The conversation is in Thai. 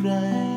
ใคร